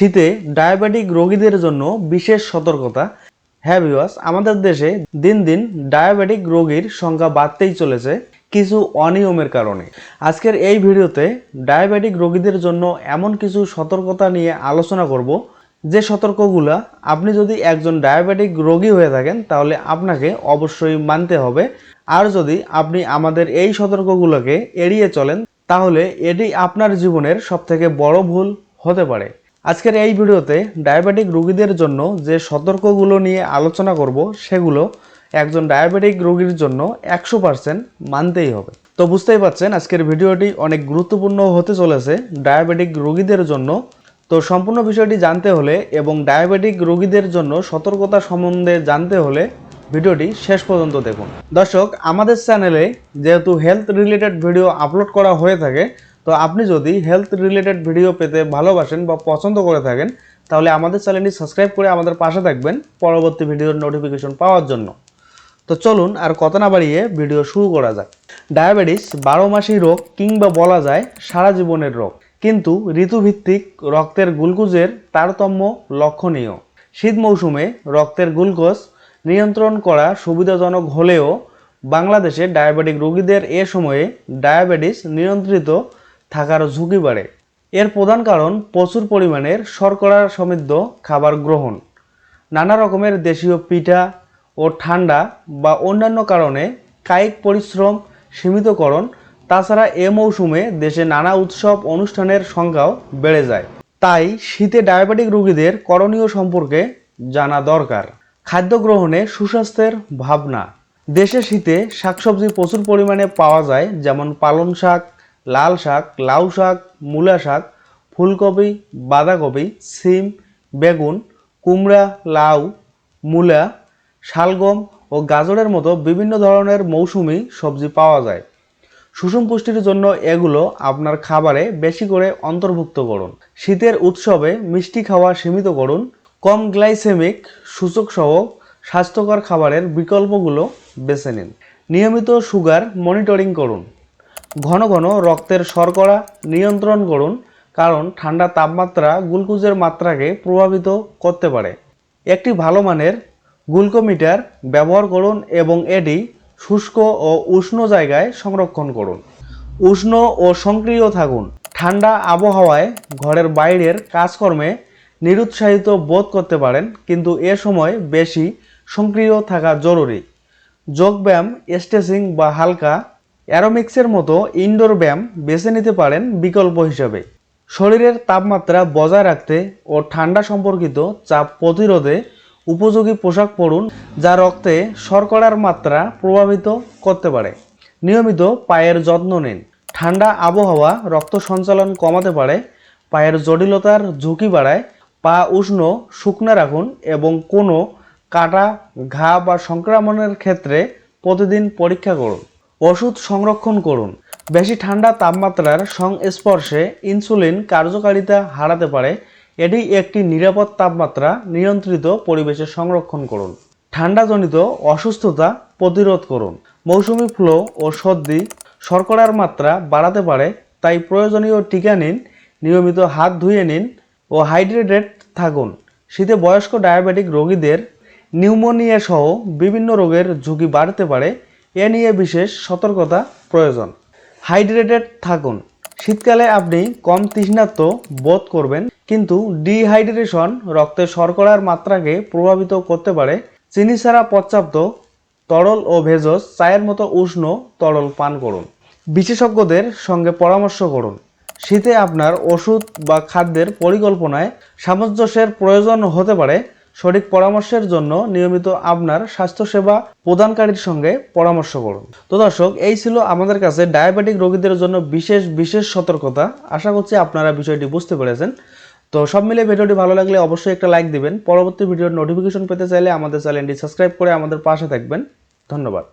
শীতে ডায়াবেটিক রোগীদের জন্য বিশেষ সতর্কতা। হ্যাঁ ভিওয়াস আমাদের দেশে দিন দিন ডায়াবেটিক রোগীর সংখ্যা বাড়তেই চলেছে কিছু অনিয়মের কারণে। আজকের এই ভিডিওতে ডায়াবেটিক রোগীদের জন্য এমন কিছু সতর্কতা নিয়ে আলোচনা করব, যে সতর্কগুলা আপনি যদি একজন ডায়াবেটিক রোগী হয়ে থাকেন, তাহলে আপনাকে অবশ্যই মানতে হবে। আর যদি আপনি আমাদের এই সতর্কগুলোকে এড়িয়ে চলেন, তাহলে এটি আপনার জীবনের সবথেকে বড় ভুল হতে পারে। আজকের এই ভিডিওতে ডায়াবেটিক রোগীদের জন্য যে সতর্কগুলো নিয়ে আলোচনা করব, সেগুলো একজন ডায়াবেটিক রোগীর জন্য একশো পার্সেন্ট মানতেই হবে। তো বুঝতেই পারছেন আজকের ভিডিওটি অনেক গুরুত্বপূর্ণ হতে চলেছে ডায়াবেটিক রোগীদের জন্য। তো সম্পূর্ণ বিষয়টি জানতে হলে এবং ডায়াবেটিক রোগীদের জন্য সতর্কতা সম্বন্ধে জানতে হলে ভিডিওটি শেষ পর্যন্ত দেখুন। দর্শক, আমাদের চ্যানেলে যেহেতু হেলথ রিলেটেড ভিডিও আপলোড করা হয়ে থাকে তো আপনি যদি হেলথ রিলেটেড ভিডিও পেতে ভালোবাসেন বা পছন্দ করে থাকেন, তাহলে আমাদের চ্যানেলটি সাবস্ক্রাইব করে আমাদের পাশে থাকবেন পরবর্তী ভিডিওর নোটিফিকেশন পাওয়ার জন্য। তো চলুন আর কথা না বাড়িয়ে ভিডিও শুরু করা যাক। ডায়াবেটিস বারো মাসি রোগ কিংবা বলা যায় সারা জীবনের রোগ। কিন্তু ঋতুভিত্তিক রক্তের গ্লুকোজের তারতম্য লক্ষণীয়। শীত মৌসুমে রক্তের গ্লুকোজ নিয়ন্ত্রণ করা সুবিধাজনক হলেও বাংলাদেশে ডায়াবেটিক রোগীদের এ সময়ে ডায়াবেটিস নিয়ন্ত্রিত থাকার ঝুঁকি বাড়ে। এর প্রধান কারণ প্রচুর পরিমাণের শর্করা সমৃদ্ধ খাবার গ্রহণ। নানা রকমের দেশীয় পিঠা ও ঠান্ডা বা অন্যান্য কারণে কায়িক পরিশ্রম সীমিতকরণ, তাছাড়া এ মৌসুমে দেশে নানা উৎসব অনুষ্ঠানের সংখ্যাও বেড়ে যায়। তাই শীতে ডায়াবেটিক রোগীদের করণীয় সম্পর্কে জানা দরকার। খাদ্য গ্রহণে সুস্বাস্থ্যের ভাবনা। দেশে শীতে শাকসবজি প্রচুর পরিমাণে পাওয়া যায়, যেমন পালং শাক লাল শাক, লাউ শাক, মূলা শাক, ফুলকপি, বাঁধাকপি, সিম, বেগুন, কুমড়া, লাউ, মূলা, শালগম ও গাজরের মতো বিভিন্ন ধরনের মৌসুমি সবজি পাওয়া যায়। সুষম পুষ্টির জন্য এগুলো আপনার খাবারে বেশি করে অন্তর্ভুক্ত করুন। শীতের উৎসবে মিষ্টি খাওয়া সীমিত করুন। কম গ্লাইসেমিক সূচক সহ স্বাস্থ্যকর খাবারের বিকল্পগুলো বেছে নিন। নিয়মিত সুগার মনিটরিং করুন। ঘন ঘন রক্তের শর্করা নিয়ন্ত্রণ করুন, কারণ ঠান্ডা তাপমাত্রা গ্লুকোজের মাত্রাকে প্রভাবিত করতে পারে। একটি ভালো মানের গ্লুকোমিটার ব্যবহার করুন এবং এটি শুষ্ক ও উষ্ণ জায়গায় সংরক্ষণ করুন। উষ্ণ ও সক্রিয় থাকুন। ঠান্ডা আবহাওয়ায় ঘরের বাইরের কাজকর্মে নিরুৎসাহিত বোধ করতে পারেন, কিন্তু এ সময় বেশি সক্রিয় থাকা জরুরি। যোগব্যায়াম, স্ট্রেচিং বা হালকা অ্যারোমিক্সের মতো ইনডোর ব্যায়াম বেছে নিতে পারেন বিকল্প হিসাবে। শরীরের তাপমাত্রা বজায় রাখতে ও ঠান্ডা সম্পর্কিত চাপ প্রতিরোধে উপযোগী পোশাক পরুন যা রক্তে শর্করার মাত্রা প্রভাবিত করতে পারে। নিয়মিত পায়ের যত্ন নিন। ঠান্ডা আবহাওয়া রক্ত সঞ্চালন কমাতে পারে, পায়ের জটিলতার ঝুঁকি বাড়ায়, পা উষ্ণ, শুকনো রাখুন এবং কোনো কাটা, ঘা বা সংক্রমণের ক্ষেত্রে প্রতিদিন পরীক্ষা করুন। ওষুধ সংরক্ষণ করুন। বেশি ঠান্ডা তাপমাত্রার সংস্পর্শে ইনসুলিন কার্যকারিতা হারাতে পারে। এটি একটি নিরাপদ তাপমাত্রা নিয়ন্ত্রিত পরিবেশে সংরক্ষণ করুন। ঠান্ডাজনিত অসুস্থতা প্রতিরোধ করুন। মৌসুমি ফ্লো ও সর্দি শর্করার মাত্রা বাড়াতে পারে, তাই প্রয়োজনীয় টিকা নিন, নিয়মিত হাত ধুয়ে নিন ও হাইড্রেটেড থাকুন। শীতে বয়স্ক ডায়াবেটিক রোগীদের নিউমোনিয়া সহ বিভিন্ন রোগের ঝুঁকি বাড়তে পারে এ নিয়ে বিশেষ সতর্কতা প্রয়োজন। হাইড্রেটেড থাকুন। শীতকালে আপনি কম তৃষ্ণার্ত বোধ করবেন, কিন্তু ডিহাইড্রেশন রক্তে শর্করার মাত্রাকে প্রভাবিত করতে পারে। চিনি ছাড়া পর্যাপ্ত তরল ও ভেষজ চায়ের মতো উষ্ণ তরল পান করুন। বিশেষজ্ঞদের সঙ্গে পরামর্শ করুন। শীতে আপনার ওষুধ বা খাদ্যের পরিকল্পনায় সামঞ্জস্যের প্রয়োজন হতে পারে। সঠিক পরামর্শের জন্য নিয়মিত আপনার স্বাস্থ্যসেবা প্রদানকারীর সঙ্গে পরামর্শ করুন। তো দর্শক, এই ছিল আমাদের কাছে ডায়াবেটিক রোগীদের জন্য বিশেষ বিশেষ সতর্কতা। আশা করছি আপনারা বিষয়টি বুঝতে পেরেছেন। তো সব মিলে ভিডিওটি ভালো লাগলে অবশ্যই একটা লাইক দিবেন। পরবর্তী ভিডিওর নোটিফিকেশন পেতে চাইলে আমাদের চ্যানেলটি সাবস্ক্রাইব করে আমাদের পাশে থাকবেন। ধন্যবাদ।